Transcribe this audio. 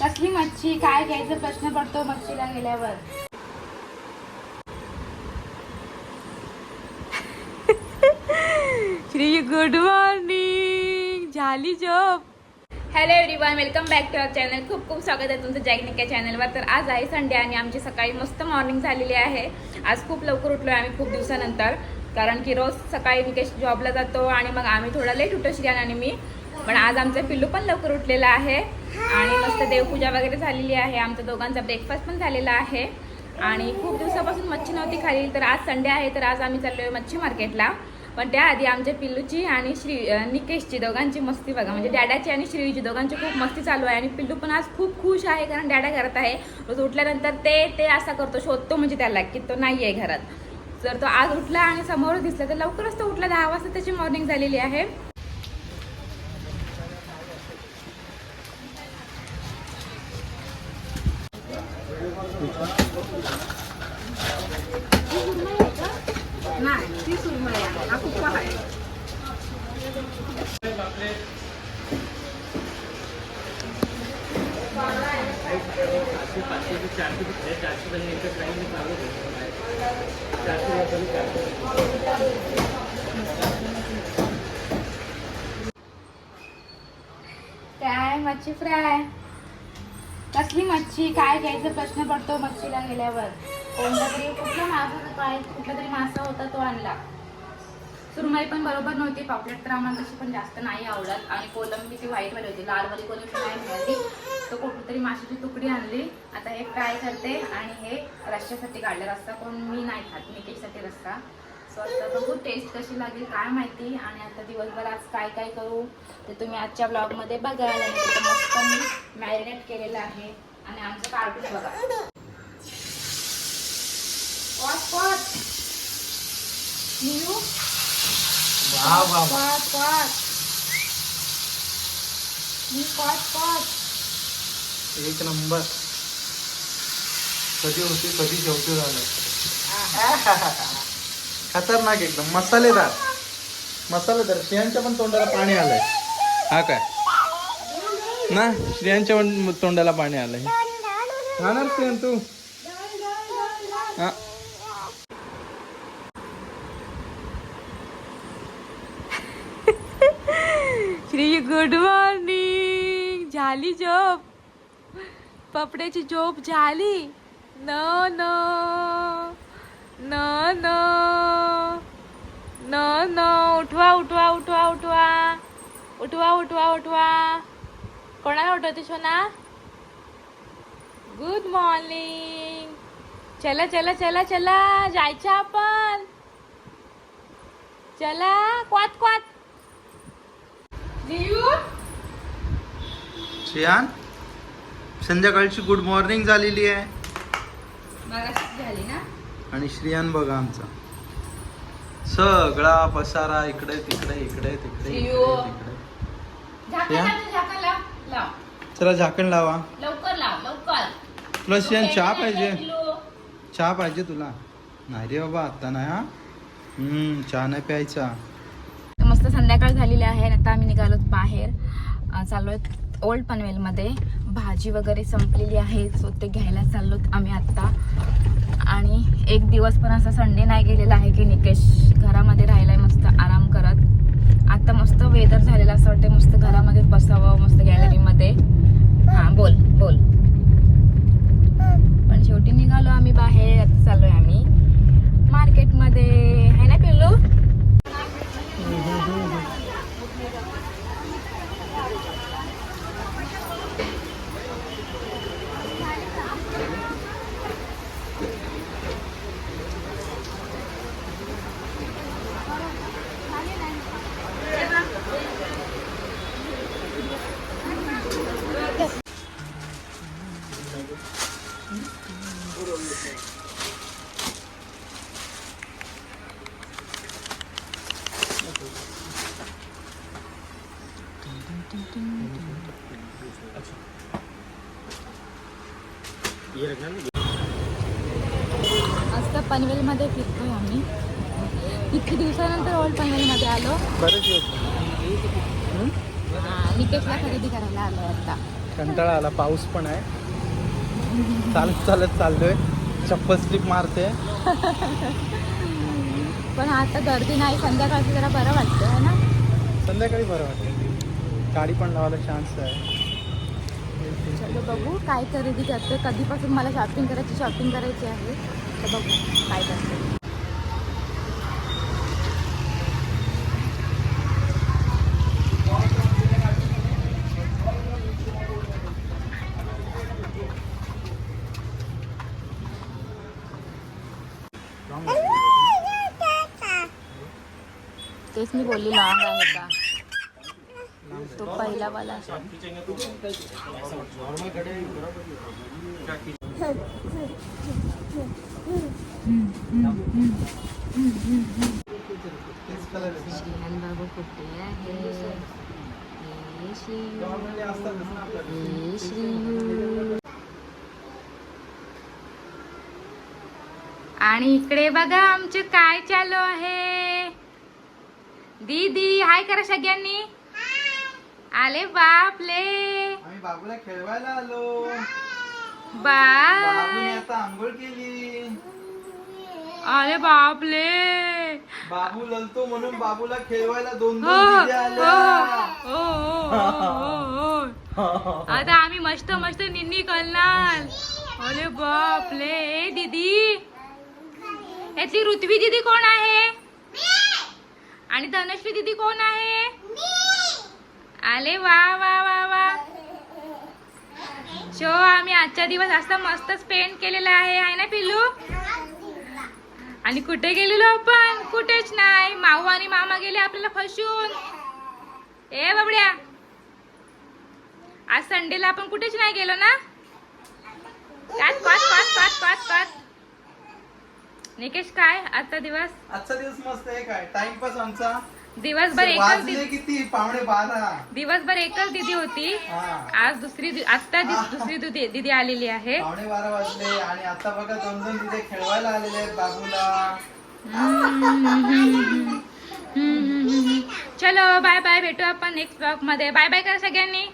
कसली मच्छी? काय घ्यायचा? प्रश्न पडतो मच्छीला गेल्यावर. श्री गुड मॉर्निंग झाली job hello everyone welcome back to our channel खूप खूप स्वागत आहे तुमचं जॅगनिक चॅनलवर तर आज आहे संडे आणि आमची सकाळी मस्त मॉर्निंग झालेली आहे. आज खूप लवकर उठलो आहे आम्ही खूप दिवसानंतर. कारण की रोज सकाळी निकेश जॉबला जातो आणि मग आम्ही थोडा लेट उठतो श्रियान आणि मी. पण आज आमचं पिल्लू पण लवकर उठलेला आहे. आणि मस्त देवपूजा वगैरे झालेली आहे. आमच्या दोघांचा ब्रेकफास्ट पण झालेला आहे. आणि खूप दिवसापासून मच्छी नव्हती खाली तर आज संडे आहे तर आज आम्ही चाललो आहे मच्छी मार्केटला पण त्याआधी आमच्या पिल्लूची आणि श्री निकेशची दोघांची मस्ती बघा. म्हणजे डॅडाची आणि श्रीची दोघांची खूप मस्ती चालू आहे. आणि पिल्लू पण आज खूप खुश आहे कारण डॅडा घरात आहे. रोज उठल्यानंतर ते ते असा करतो शोधतो म्हणजे त्याला की तो नाही आहे घरात. जर तो आज उठला आणि समोर दिसला तर लवकरच तो उठला. दहा वाजता त्याची मॉर्निंग झालेली आहे. नाही ती सुरमई आहे. हा कुप्पा आहे. काय मच्छी फ्राय? कसली मच्छी? काय घ्यायचा? प्रश्न पडतो मच्छीला गेल्यावर. कोणता तरी? कुठला माग कुठला तरी मासा होता तो आणला. सुरमई पण बरोबर नव्हती पापलेट तर आम्हाला तशी पण जास्त नाही आवडत. आणि कोलंबी ती व्हाईटवाली होती लालवाली कोलंबी नाही मिळाली. तर कुठेतरी माशाची तुकडी आणली. आता हे फ्राय करते आणि हे रश्श्यासाठी काढले. रस्ता कोण मी नाही खात निकेशसाठी रस्ता सो आता बघू टेस्ट कशी लागेल काय माहिती. आणि आता दिवसभर आज काय काय करू ते तुम्ही आजच्या ब्लॉगमध्ये बघायला मस्त मी मॅरिनेट केलेलं आहे. आणि आमचं कार्टून बघा. नियू वा वा. पॉट पॉट मी पॉट पॉट एक नंबर. कधी होती कधी जेवते झालं. खतरनाक एकदम. मसालेदार. मसालेदार. श्रियांच्या पण तोंडाला पाणी आलंय. हा काय? ना श्रियांच्या पण तोंडाला पाणी आलंय. खाणार श्रियान तू? हा श्री गुड मॉर्निंग. झाली झोप? पपड्याची झोप झाली? न न न न न न. उठवा उठवा उठवा उठवा. उठवा उठवा उठवा. कोणाला उठवते सोना? Good morning. चला चला चला चला. जायचं आपण. चला क्वात क्वात. श्रियान संध्याकाळची गुड मॉर्निंग झालेली आहे. मगाशीच झाली ना? आणि श्रियान बघा आमचा. सगळा पसारा इकडे तिकडे इकडे तिकडे. तिकडे. चला झाकण लावा. लवकर लाव लवकर. तुला श्रियान चहा पाहिजे. चहा पाहिजे तुला? नाही रे बाबा आता नाही हा? हम्म चहा नाही प्यायचा. आता संध्याकाळ झालेली आहे आता आम्ही निघालो बाहेर. चाललो आहेत ओल्ड पनवेलमध्ये भाजी वगैरे संपलेली आहे सो ते घ्यायला चाललो आम्ही आत्ता आणि एक दिवस पण असा संडे नाही गेलेला आहे की निकेश घरामध्ये राहिलाय मस्त आराम करत. आता मस्त वेदर झालेलं असं वाटतं मस्त घरामध्ये बसावं मस्त गॅलरीमध्ये हां बोल बोल. पण शेवटी निघालो आम्ही बाहेर आता चाललोय आम्ही मार्केटमध्ये आज तर पनवेलमध्ये फिरतोय आम्ही. किती दिवसानंतर ओल्ड पनवेलमध्ये आलो. हा, निकेशला खरेदी करायला आलोय आता. कंटाळा आला पाऊस पण आहे. चालत चालत चाललोय. चप्पल स्लिप मारते. पण आता गर्दी नाही संध्याकाळचं जरा बरं वाटतं है ना? संध्याकाळी बरं वाटतं गाडी पण लावायला चान्स आहे. चलो बघू काय खरेदी करते. कधीपासून मला शॉपिंग करायची शॉपिंग करायची आहे. तर बघू काय करते. तेच मी बोलली लॉंग आहे का? तो पहिला वाला. बाबू कुठे आहे हे श्रीयू, आणि इकडे बघा आमचे काय चालू आहे. दीदी हाय करा सगळ्यांनी. आले बापले. आम्ही बाबूला खेळवायला आलो. बाबूने बाय आता आंघोळ केली. अरे बापले. बाबू ललतो म्हणून बाबूला खेळवायला दोन हो, दोन दिदी हो, हो. आता आम्ही मस्त मस्त निन्नी करणार. अरे बापले. ए दीदी. यातली ऋत्वी दीदी कोण आहे? आणि धनश्री दीदी कोण आहे? आले वा वा वा वा. शो आम्ही आजचा दिवस असा मस्त स्पेंड केलेला आहे आहे ना पिल्लू? आणि कुठे गेलेलो आपण? कुठेच नाही. माऊ आणि मामा गेले आपल्याला फसून ए बाबड्या. आज संडेला आपण कुठेच नाही गेलो ना? पाच पाच पाच पाच पाच पाच. निकेश काय? आजचा दिवस? आजचा दिवस मस्त आहे काय? टाइमपास आमचा. दिवसभर एकच वाजले किती? पावणे बारा. दिवसभर एकच दिदी होती. हा. आज दुसरी दि- आता दि- दुसरी दुदी दिदी आलेली आहे. पावणे बारा वाजले आणि आता बघा दोन दोन तिथे खेळवायला आलेले आहेत बाबूला चलो बाय बाय भेटू आपण नेक्स्ट ब्लॉगमध्ये. बाय बाय करा सगळ्यांनी.